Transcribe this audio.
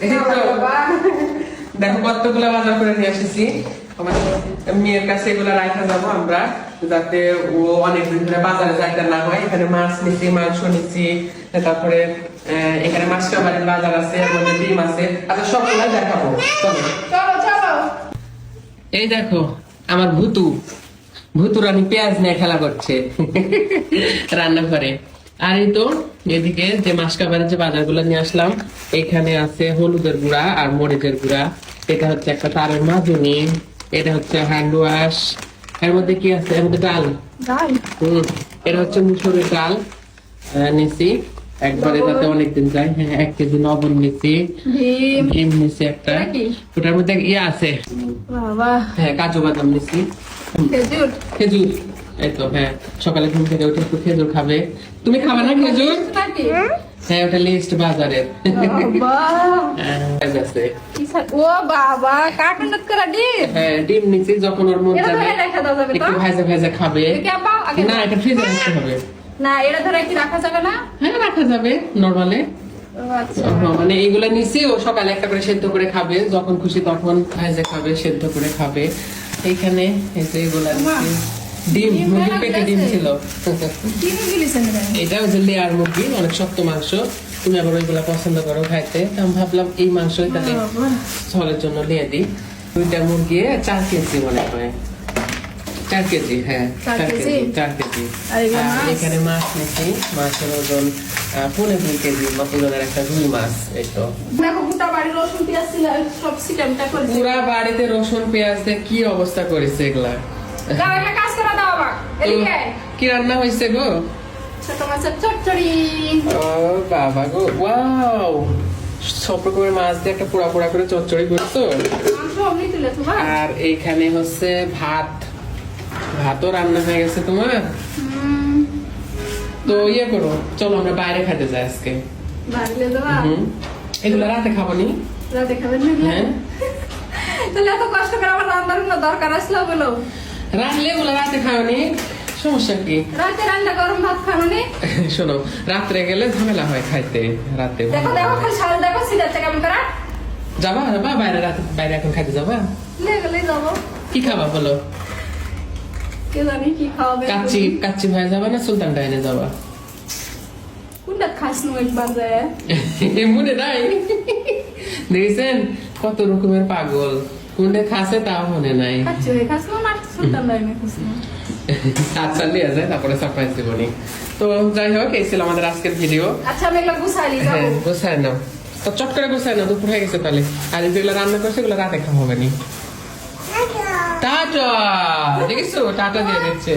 দেখো কতগুলো বাজার করে নিয়ে এসেছি। মেয়ের কাছে এগুলো রাখা যাব আমরা যাতে ও অনেক দিন ধরে বাজারে যাইতে না হয়। এখানে মাছ নিচ্ছি মাংস নিচ্ছি তারপরে এখানে মাছ কাবারের বাজার আছে মধ্যে ডিম আছে। আচ্ছা সবগুলাই দেখাবো। এই দেখো আমার ভুতু। ভুতু রানী পেঁয়াজ নিয়ে খেলা করছে। রান্না করে আর এই তো এদিকে যে মাসকাবারের যে বাজারগুলো নিয়ে আসলাম এখানে আছে হলুদের গুঁড়া আর মরিচের গুঁড়া। এটা হচ্ছে একটা তারের মাজুনি এটা হচ্ছে হ্যান্ড ওয়াশ এর মধ্যে কি আছে? এর মধ্যে ডাল। ডাল? হুম এটা হচ্ছে মুসুরের ডাল নিছি। একবারে তাতে অনেকদিন যায় হ্যাঁ এক কেজি লবণ নিছি। ডিম? নিছি একটা। ওটার মধ্যে ইয়ে আছে। হ্যাঁ কাজু বাদাম নিছি। খেজুর? খেজুর। এই তো হ্যাঁ সকালে ঘুম থেকে উঠে একটু খেজুর খাবে। তুমি খাবে না খেজুর? হ্যাঁ ওটা লিস্ট বাজারের। বাবা হ্যাঁ, ঠিক আছে। ও বাবা কার্টুন করা ডিম হ্যাঁ ডিম নিচ্ছি যখন ওর মন যাবে ধরে রেখে দাও যাবে তো। একটু ভাজা ভাজা খাবে। একে আব্বা আগে না এটা ফ্রিজে রাখতে হবে। না এটা ধরে কি রাখা যাবে না? হ্যাঁ রাখা যাবে নর্মালে। আচ্ছা। মানে এইগুলা নিচ্ছি ও সকালে একটা করে সেদ্ধ করে খাবে। যখন খুশি তখন ভাজা খাবে সেদ্ধ করে খাবে। এইখানে এই যে এগুলা নিচ্ছি ডিম ডিম মুরগির পেটে ডিম গেছে। ছিল। এটা হচ্ছে লেয়ার মুরগি অনেক শক্ত মাংস। তুমি আবার ওইগুলা পছন্দ করো খাইতে। তো আমি ভাবলাম এই মাংস তাহলে জন্য নিয়ে দিই। দুইটা মুরগি চার কেজি মনে হয়। চার কেজি হ্যাঁ চার কেজি? চার কেজি? এখানে মাছ নিচ্ছি মাছের ওজন আহ, পৌনে দুই কেজি বা ওজনের একটা রুই মাছ এই তো। দেখো গোটা বাড়ি রসুন পেঁয়াজ ছিল সব সিস্টেমটা করেছি। পুরা বাড়িতে রসুন পেঁয়াজ দিয়ে কি অবস্থা করেছে এগুলা? কাজ করে কি রান্না হয়েছে গো? ছোট মাছের চচ্চড়ি। ও বাবা গো ওয়াও! সব রকমের মাছ দিয়ে একটা পোড়া পোড়া করে চচ্চড়ি করছ? মাংস অমনি তুলে তোমার আর এইখানে হচ্ছে ভাত। ভাতও রান্না হয়ে গেছে তোমার? তো ইয়ে করো চলো আমরা বাইরে খেতে যাই আজকে। এগুলো রাতে খাব নি রাতে খাবেন হ্যাঁ। তাহলে এত কষ্ট করে আমার রান্নার দরকার আসলো বলো। রাখলে এগুলো রাতে খাব নি সমস্যা কি? রাতে রান্না গরম ভাত খাব নি শোনো রাত্রে গেলে ঝামেলা হয় খাইতে রাতে। দেখো দেখো খালি শাল দেখো সিধাচ্ছে কেমন করে? যাবা যাবা বাইরে রাতে বাইরে এখন খাইতে যাবা? লে গেলে যাব। কি খাবা বলো? কে জানি কি খাওয়াবে। কাচ্চি কাচ্চি ভাই যাবা না সুলতান ডাইনে যাবা? কোনটা খাস নো একবার যায় মনে নাই? দেখেছেন? কত রকমের পাগল। কোনটা খাসে তাও মনে নাই। না না আচ্ছা নিয়ে যায় তারপরে সারপ্রাইজ দিবনি তো যাই হোক এই ছিল আমাদের আজকের ভিডিও আচ্ছা আমি এগুলো গুছাইলি হ্যাঁ গুছাই নাও। তো চট করে গুছাই নাও দুপুর হয়ে গেছে তাহলে। আর যেগুলো রান্না করছে এগুলো রাতে খাওয়া হবে নি। টাটা! দেখেছ? টাটা দিয়ে দিচ্ছে।